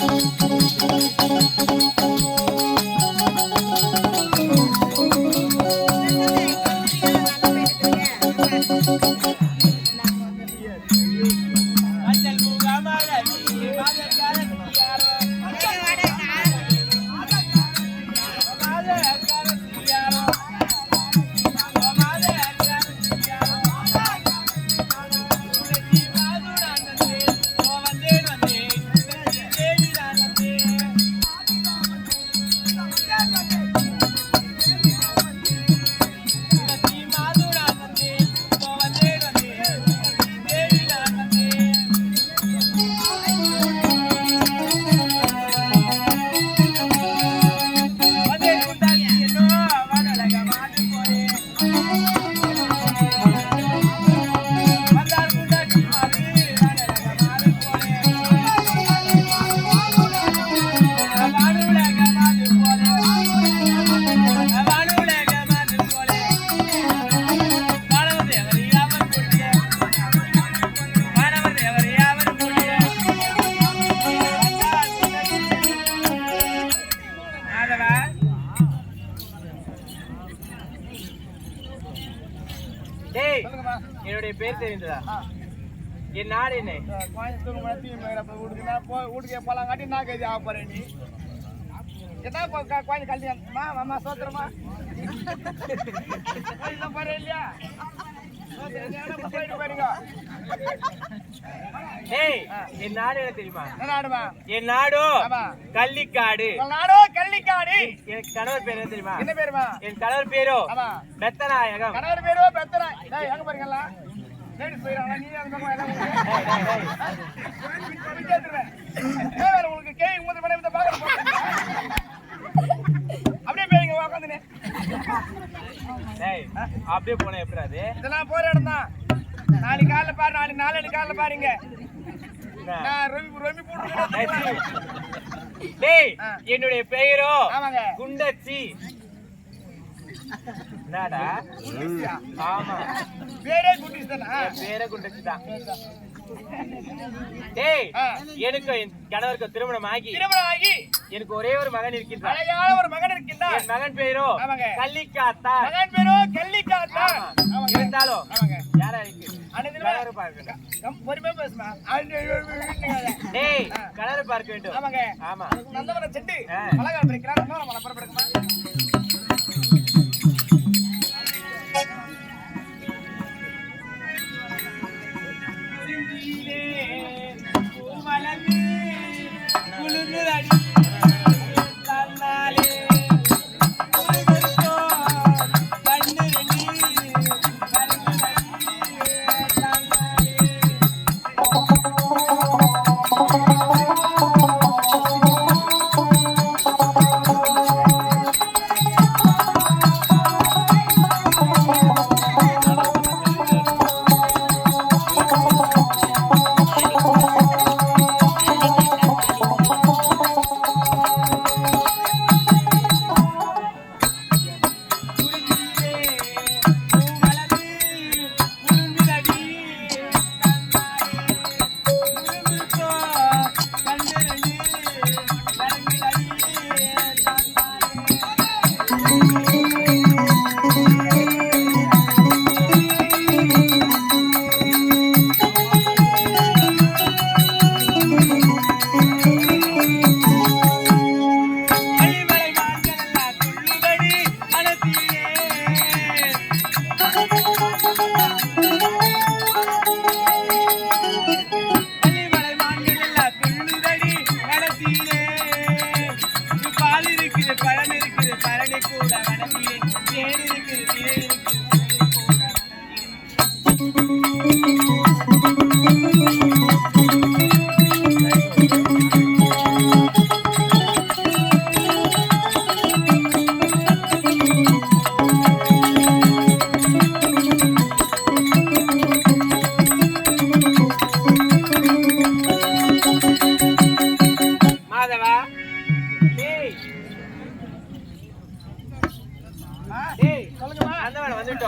மஞ்சள் பேர் தெரிந்ததா? என் நாடு என்ன? கோயம்புத்தூர் வீட்டுக்கு போய் வீட்டுக்கு போலாங்காட்டி நான் கைதி ஆக நீ. என்ன கோயில் கல்யாணமா மாமா சோத்திரமா? கோயில் இல்லையா? என் நாடு என்ன தெரியுமா? என் நாடு. கள்ளிக்காடு. நாடோ கள்ளிக்காடு. எனக்கு கணவர் பேர் என்ன தெரியுமா? என்ன பேருமா? என் கணவர் பேரோ பெத்தநாயகம் கணவர் பேரோ டேய் எங்க போறீங்களா உங்களுக்கு மணி இந்த பாக்க அப்படியே போய்ங்க உட்காந்துனே டேய் அப்படியே போனா எப்படி அது இதெல்லாம் போற இடம் தான். நாளைக்கு காலைல பாரு நாளைக்கு நாளைக்கு காலைல பாருங்க. என்னுடைய பெயரோ ஆமாங்க. குண்டச்சி. என்னடா? குண்டிஸ்யா? ஆமா. பேரே குண்டிஸ் தானா என் பேரே குண்டச்சி தான் டேய் ஆ. எனக்கு கணவருக்கு திருமணம் ஆகி. திருமணம் ஆகி. எனக்கு ஒரே ஒரு மகன் இருக்கின்றார் அழகான ஒரு மகன் இருக்கின்றார் என் மகன் ஆமாங்க. கள்ளிக்காத்தா. மகன் பேரோ. ஆமாங்க. இருந்தாலும் யாரா இருக்கு? பார்க்க வேண்டும். கம் பொறுமையா பேசுமா? ஆமாங்க டேய் ஆ. கணவர் பார்க்க வேண்டும். ஆமா. நந்தவன செட்டு. அழகா பிரிக்கிறான் நந்தவன மலை புறப்படுக்குமா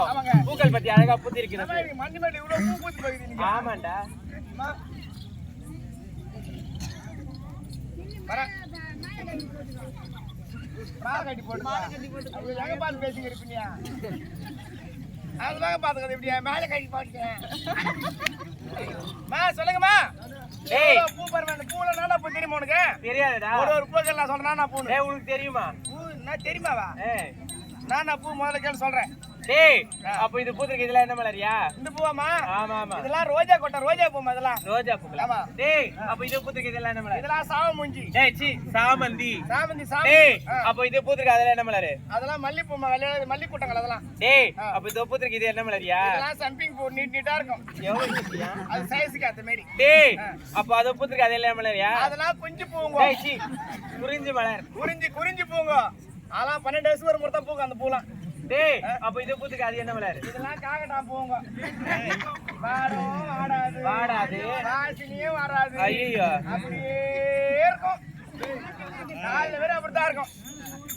ஆமாங்க. பூக்கள் பத்தி அழகா புத்தி இருக்கிறது பூ ஆமாண்டா. மாலை கட்டி போட்டு இருப்பீங்க? பாத்துக்கிறது இப்படியா மேலே கட்டி போட்டேன் மா சொல்லுங்கம்மா. டேய். பூ அந்த பூல நானா பூ தெரியுமா உனக்கு? தெரியாதுடா. ஒரு ஒரு நான் சொல்றேன். நான் பூன்னு டேய் உனக்கு தெரியுமா? பூ நான் தெரியுமாவா? ஏய். நான் நான் பூ முதல்ல கேள்வி சொல்றேன். டேய் அப்ப இது பூத்துருக்கு இதெல்லாம் என்ன மலரியா இந்த பூவாமா ஆமா ஆமா. இதெல்லாம் ரோஜா கொட்டை ரோஜா பூமா இதெல்லாம். ரோஜா ஆமா. டேய் அப்ப இது பூத்துருக்கு இதெல்லாம் என்ன மலர்? இதெல்லாம் சாவ மூஞ்சி. டேய் சி சாமந்தி. சாமந்தி டேய் ஆ. அப்ப இது பூத்துருக்கு அதெல்லாம் என்ன மலர்? அதெல்லாம் மல்லிப்பூமா வெள்ளையா மல்லி கூட்டங்கள் அதெல்லாம். டேய். அப்ப இது பூத்துருக்கு இது என்ன மலரியா இதெல்லாம் சம்பிங் பூ நீட் நீட்டா இருக்கும். எவ்வளவு குட்டியா? அது சைஸுக்கு அந்த மாதிரி டேய் ஆ. அப்ப அது பூத்துருக்கு அதெல்லாம் மலரியா அதெல்லாம் குஞ்சு பூங்க. டேய் சி குறிஞ்சி மலர். குறிஞ்சி குறிஞ்சி பூங்க. அதெல்லாம் பன்னெண்டு வயசு ஒரு முறை தான் பூங்க அந்த பூலாம். டேய் அப்ப இது பூத்துருக்கு அது என்ன மலர் இதெல்லாம் காக்கட்டா பூங்க. வாடும் ஆடாது வாடாது. வாசனையும் வராது. ஐயோ அப்படியே இருக்கும். நாலு பேர் அப்படித்தான் இருக்கும்.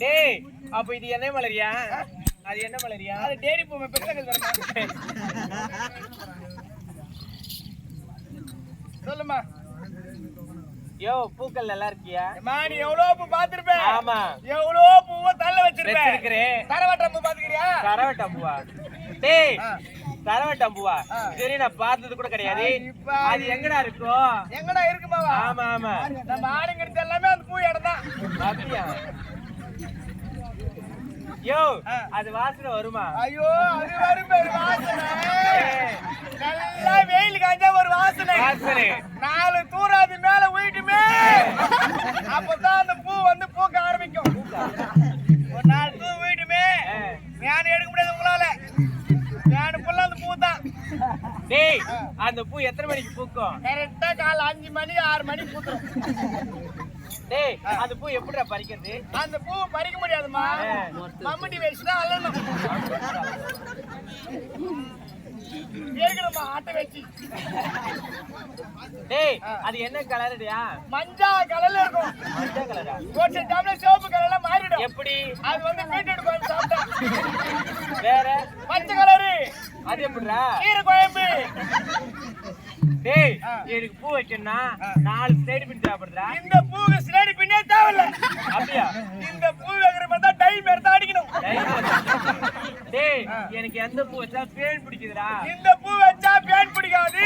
டேய் அப்ப இது என்ன மலரியா? அது என்ன மலரியா? அது டேரி பூமை பெருசங்க தரமா சொல்லுமா யோ பூக்கள் நல்லா இருக்கியா? நீ எவ்வளவு பூ பாத்திருப்பேன் ஆமா. எவ்வளவு பூவை தள்ள வச்சிருப்பேன் வச்சிருக்கிறேன். தரவட்டம் பூ பாத்துக்கிறியா கரவட்டம்புவா டேய் ஆ. கரவட்டம்புவா ஆ. சரி நான் பார்த்தது கூட கிடையாது. அது எங்கடா இருக்கும் எங்கடா இருக்குமாவா ஆமா ஆமா. நம்ம ஆளுங்க எடுத்து எல்லாமே அந்த பூ இடம் தான். அப்படியா யோ. அது வாசனை வருமா? ஐயோ அது வரும் வாசனை. நல்லா வெயில் காஞ்சா ஒரு வாசனை. நாலு தூராது மேல போயிட்டுமே. அப்பதான் அந்த பூ வந்து பூக்க ஆரம்பிக்கும். ஒரு நாலு தூ போயிட்டுமே. ஞானம் எடுக்க முடியாது உங்களால. ஞானம் ஃபுல்லா அந்த பூ தான் டேய் அந்த பூ எத்தனை மணிக்கு பூக்கும்? கரெக்டா காலை அஞ்சு மணி ஆறு மணி பூத்துரும். டேய் அந்த பூ எப்படிடா பறிக்கிறது? அந்த பூ பறிக்க முடியாதுமா. மம்முட்டி வச்சு தான் அள்ளணும். ஆட்டை வச்சு. டேய். அது என்ன கலருடியா? மஞ்சா கலர்ல இருக்கும். மஞ்சள் கலரா? சிவப்பு கலர்ல மாறிடும். எப்படி? அது வந்து பீட்ரூட் குழம்பு சாப்பிட்டா. வேற? பச்சை கலரு. அது எப்படிடா? கீரை குழம்பு. டேய். எனக்கு பூ வைக்கணும்னா. நாலு ஸ்டேட் பின் சாப்பிடுறா இந்த பூக்கு சிலேடி பின்னே தேவையில்ல. அப்படியா? இந்த பூ வைக்கிற மாதிரி தான் டைம் எடுத்து அடிக்கணும் டேய். எனக்கு எந்த பூ வச்சா பேன் பிடிக்குதுடா இந்த பூ வச்சா பேன் பிடிக்காது?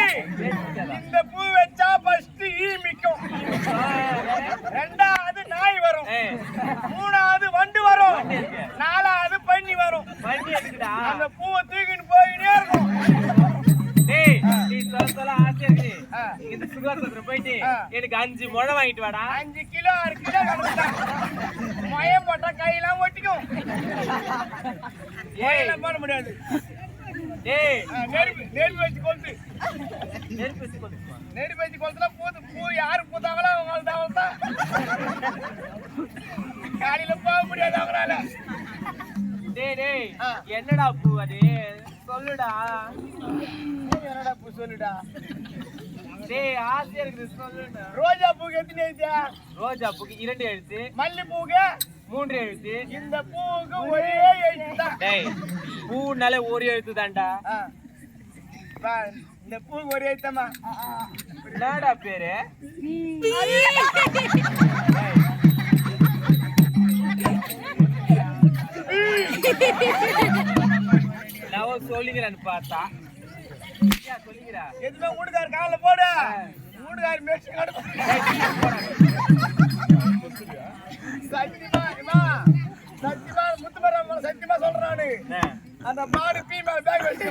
இந்த பூ வச்சா ஃபர்ஸ்ட் ஈ மிக்கும்? ரெண்டாவது நாய் வரும் மூணாவது வண்டு வரும். நாலாவது பன்னி வரும் அந்த பூவை தூக்கிட்டு போயிட்டே இருக்கும் டேய் நீ சொல்ல சொல்ல ஆசை இருக்கு ஆ. இந்த சுகாசத்துல போயிட்டு ஆ. எனக்கு அஞ்சு முழம் வாங்கிட்டு வாடா அஞ்சு கிலோ ஆறு கிலோ மயம் போட்டா கையெல்லாம் ஒட்டிக்கும். ஏய். என்ன பண்ண முடியாது. டேய் ஆ, நெருப்பு நெருப்பு வச்சு கொளுத்து. நெருப்பு வச்சு கொளுத்துமா. நெருப்பு வச்சு கொளுத்துல பூத்து பூ யாரு பூத்தாங்களோ அவங்க தான் காலையில போக முடியாது அவங்களால. டேய் டேய். என்னடா பூ அது? சொல்லுடா. என்னடா பூ சொல்லுடா? டேய் ஆசையா இருக்குது ரோஜா பூக்கு எத்தனை எழுத்தியா ரோஜா பூக்கு இரண்டு எழுத்து. மல்லி பூக்கு மூன்று எழுத்து. இந்த பூவுக்கு ஒரே எழுத்து. தான் டேய் பூனாலே ஒரு எழுத்து தான்டா. பா, இந்த பூவுக்கு ஒரே எழுத்தம்மா. என்னடா பேரு? நான் சொல்லிக்கிறேன்னு பார்த்தா. எதுவுமே வீட்டுக்கார காலில் போடு. வீட்டுக்கார மேட்ச் சத்தியமா சத்தியமா முத்துமரம் சத்தியமா சொல்றேன்? அந்த மாடு பீ மேல பேக் வச்சு